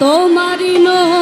তোমারি নদী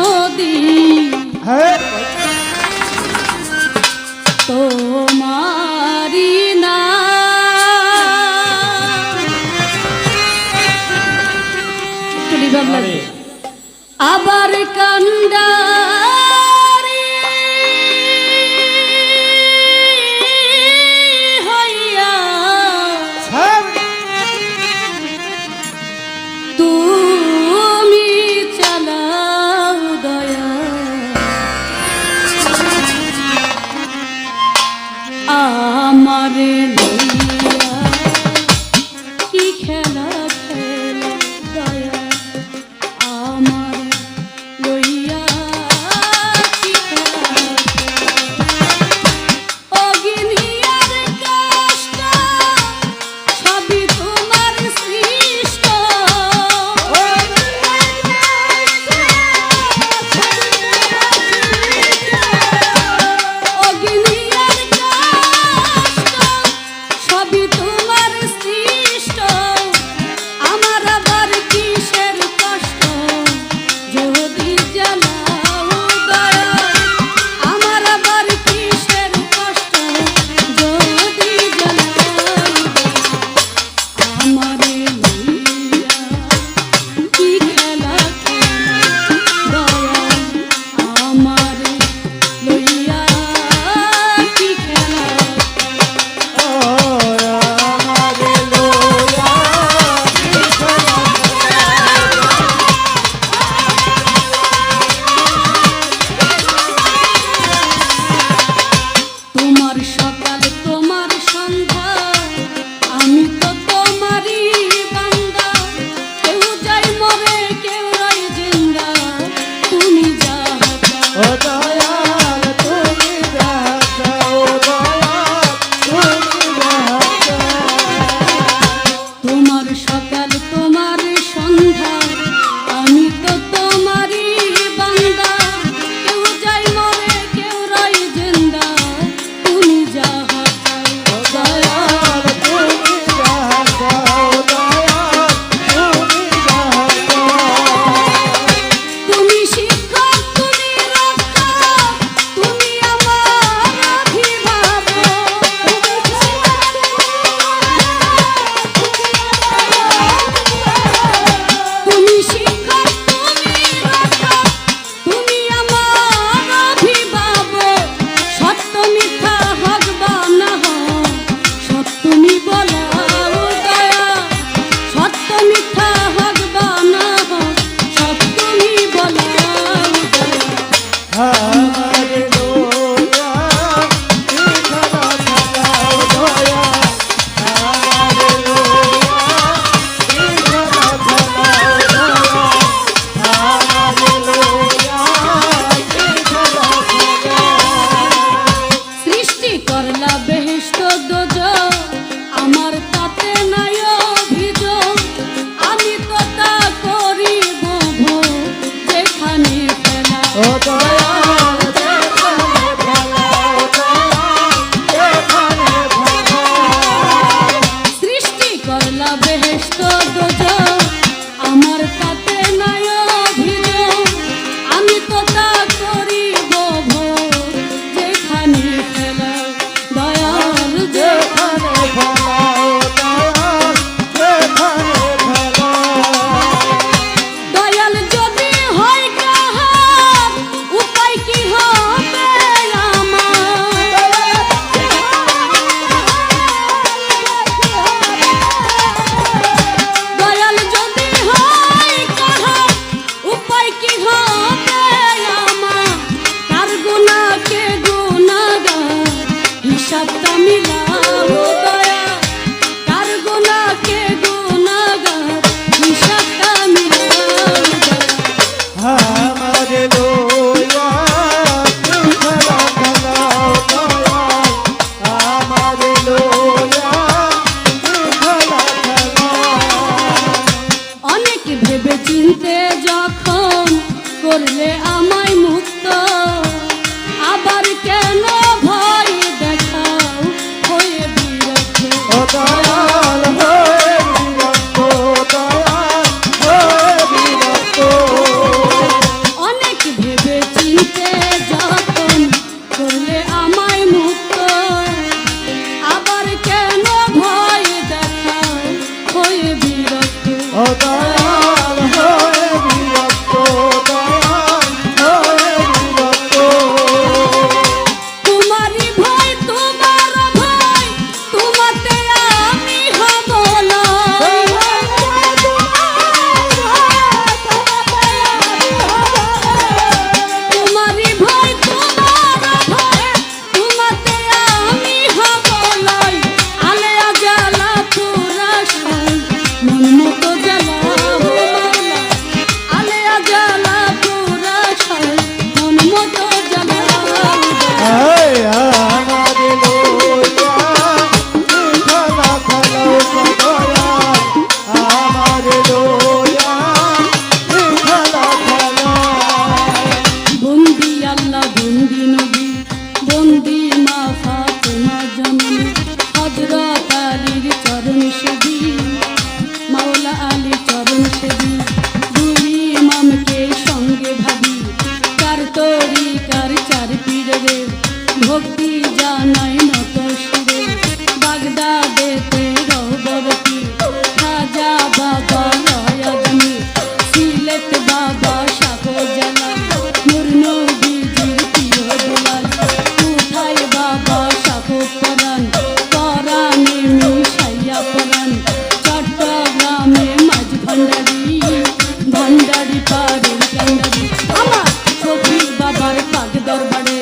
আমার সফির বাবার পাগ দরবারে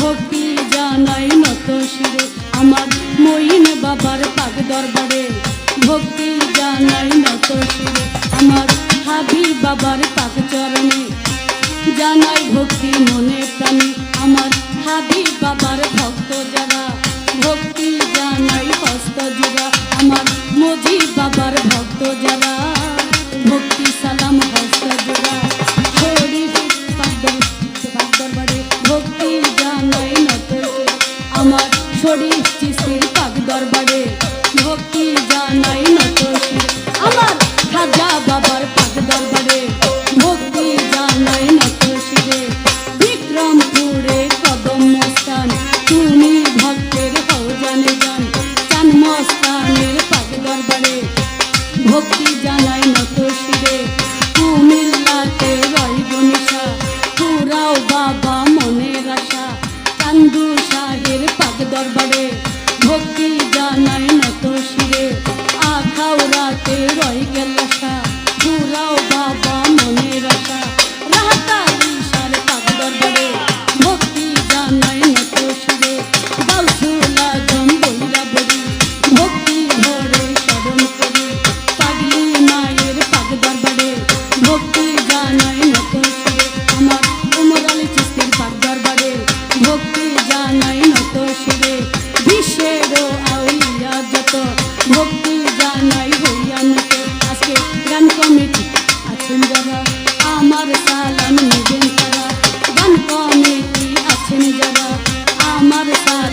ভক্তি জানাই নত আমার মইন বাবার পাগ দরবারে ভক্তি জানাই নত আমার হাবি বাবার পাক চরণে জানাই ভক্তি মনে প্রাণে। আমার হাবি বাবার ভক্তি no যারা আমার সালাম নিবেন তারা। গান কমিটি আছেন যারা আমার সালাম